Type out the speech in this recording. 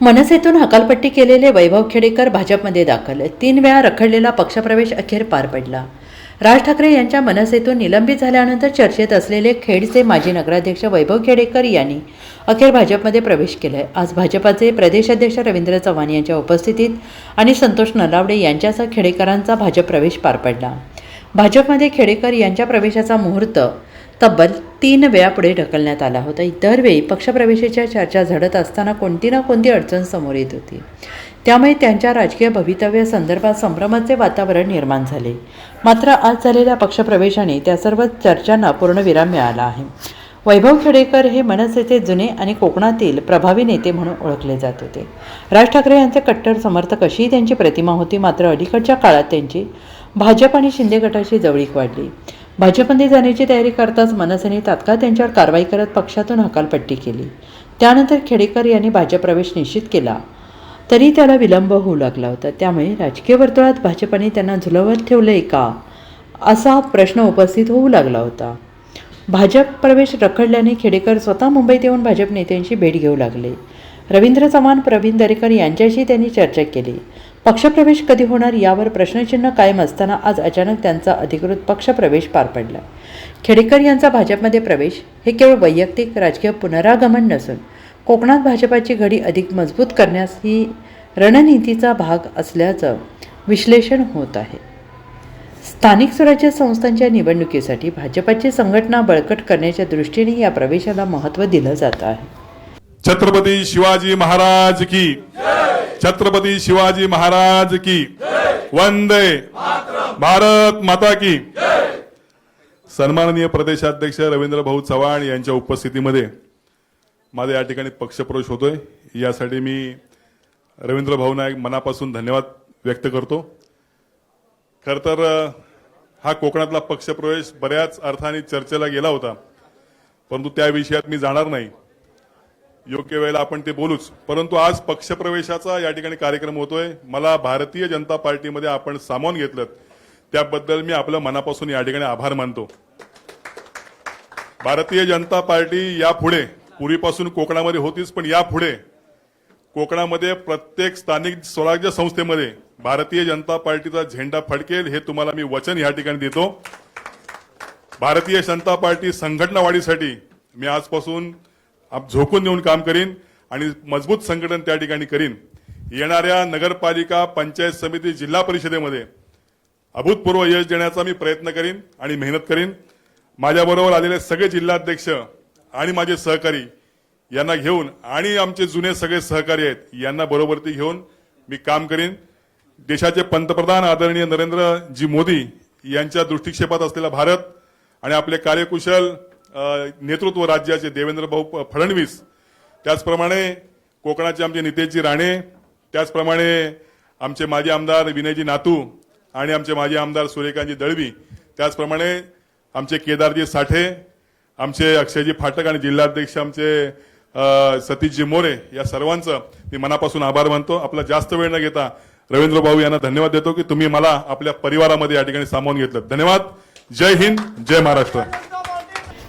मनसेतून हकालपट्टी केलेले वैभव खेडेकर भाजपमध्ये दाखल. तीन वेळा रखडलेला पक्षप्रवेश अखेर पार पडला. राज ठाकरे यांच्या मनसेतून निलंबित झाल्यानंतर चर्चेत असलेले खेडचे माजी नगराध्यक्ष वैभव खेडेकर यांनी अखेर भाजपमध्ये प्रवेश केलाय. आज भाजपाचे प्रदेशाध्यक्ष रवींद्र चव्हाण यांच्या उपस्थितीत आणि संतोष नलावडे यांच्यासह खेडेकरांचा भाजप प्रवेश पार पडला. भाजपमध्ये खेडेकर यांच्या प्रवेशाचा मुहूर्त तब्बल तीन वेळा पुढे ढकलण्यात आला होता. दरवेळी पक्षप्रवेशाच्या चर्चा झडत असताना कोणती ना कोणती अडचण समोर येत होती. त्यामुळे त्यांच्या राजकीय भवितव्यासंदर्भात संभ्रमाचे वातावरण निर्माण झाले. मात्र आज झालेल्या पक्षप्रवेशाने त्या सर्व चर्चांना पूर्णविराम मिळाला आहे. वैभव खेडेकर हे मनसेचे जुने आणि कोकणातील प्रभावी नेते म्हणून ओळखले जात होते. राज ठाकरे यांचे कट्टर समर्थक अशीही त्यांची प्रतिमा होती मात्र अलीकडच्या काळात त्यांची भाजप आणि शिंदे गटाशी जवळीक वाढली. भाजपमध्ये जाण्याची तयारी करताच मनसेने तात्काळ त्यांच्यावर कारवाई करत पक्षातून हकालपट्टी केली. त्यानंतर खेडेकर यांनी भाजप प्रवेश निश्चित केला. तरी त्याला विलंब होऊ लागला होता. त्यामुळे राजकीय वर्तुळात भाजपने त्यांना झुलवत ठेवले का? असा प्रश्न उपस्थित होऊ लागला होता. भाजप प्रवेश रखडल्याने खेडेकर स्वतः मुंबईत येऊन भाजप नेत्यांशी भेट घेऊ लागले. रवींद्र चव्हाण प्रवीण दरेकर यांच्याशी त्यांनी चर्चा केली. पक्षप्रवेश कधी होणार यावर प्रश्नचिन्ह कायम असताना आज अचानक त्यांचा अधिकृत पक्षप्रवेश पार पडला. खेडेकर यांचा भाजपमध्ये प्रवेश हे केवळ वैयक्तिक राजकीय पुनरागमन नसून कोकणात भाजपाची घडी अधिक मजबूत करण्यास ही रणनीतीचा भाग असल्याचं विश्लेषण होत आहे. स्थानिक स्वराज्य संस्थांच्या निवडणुकीसाठी भाजपाची संघटना बळकट करण्याच्या दृष्टीने या प्रवेशाला महत्त्व दिलं जात आहे. छत्रपती शिवाजी महाराज की छत्रपती शिवाजी महाराज की। वंदे भारत माता की। सन्माननीय प्रदेशाध्यक्ष रवींद्र भाऊ चव्हाण यांच्या उपस्थितीमध्ये माझा या ठिकाणी पक्षप्रवेश होतोय. यासाठी मी रवींद्र भाऊ नाईक मनापासून धन्यवाद व्यक्त करतो. खर तर हा कोकणातला पक्षप्रवेश बऱ्याच अर्थाने चर्चेला गेला होता. परंतु त्या विषयात मी जाणार नाही. योग्य वेळेला आपण ते बोलूच. परंतु आज पक्षप्रवेशाचा या ठिकाणी कार्यक्रम होतोय. मला भारतीय जनता पार्टीमध्ये आपण सामावून घेतलं त्याबद्दल मी आपलं मनापासून या ठिकाणी आभार मानतो. भारतीय जनता पार्टी यापुढे पूर्वीपासून कोकणामध्ये होतीच पण यापुढे कोकणामध्ये प्रत्येक स्थानिक स्वराज्य संस्थेमध्ये भारतीय जनता पार्टीचा झेंडा फडकेल हे तुम्हाला मी वचन या ठिकाणी देतो. भारतीय जनता पार्टी संघटना वाढीसाठी मी आजपासून आप झोकून देऊन काम करीन आणि मजबूत संघटन त्या ठिकाणी करीन. येणाऱ्या नगरपालिका पंचायत समिती जिल्हा परिषदेमध्ये अभूतपूर्व यश देण्याचा मी प्रयत्न करीन आणि मेहनत करीन. माझ्याबरोबर आलेले सगळे जिल्हाध्यक्ष आणि माझे सहकारी यांना घेऊन आणि आमचे जुने सगळे सहकारी आहेत यांना बरोबरती घेऊन मी काम करीन. देशाचे पंतप्रधान आदरणीय नरेंद्रजी मोदी यांच्या दृष्टिक्षेपात असलेला भारत आणि आपले कार्यकुशल नेतृत्व राज्याचे देवेंद्र भाऊ फडणवीस त्याचप्रमाणे कोकणाचे आमचे नितेशजी राणे त्याचप्रमाणे आमचे माजी आमदार विनयजी नातू आणि आमचे माजी आमदार सूर्यकांतजी दळवी त्याचप्रमाणे आमचे केदारजी साठे आमचे अक्षयजी फाटक आणि जिल्हाध्यक्ष आमचे सतीशजी मोरे या सर्वांचं मी मनापासून आभार मानतो. आपला जास्त वेळ न घेता रवींद्र भाऊ यांना धन्यवाद देतो की तुम्ही मला आपल्या परिवारामध्ये या ठिकाणी सामावून घेतलं. धन्यवाद. जय हिंद जय Maharashtra.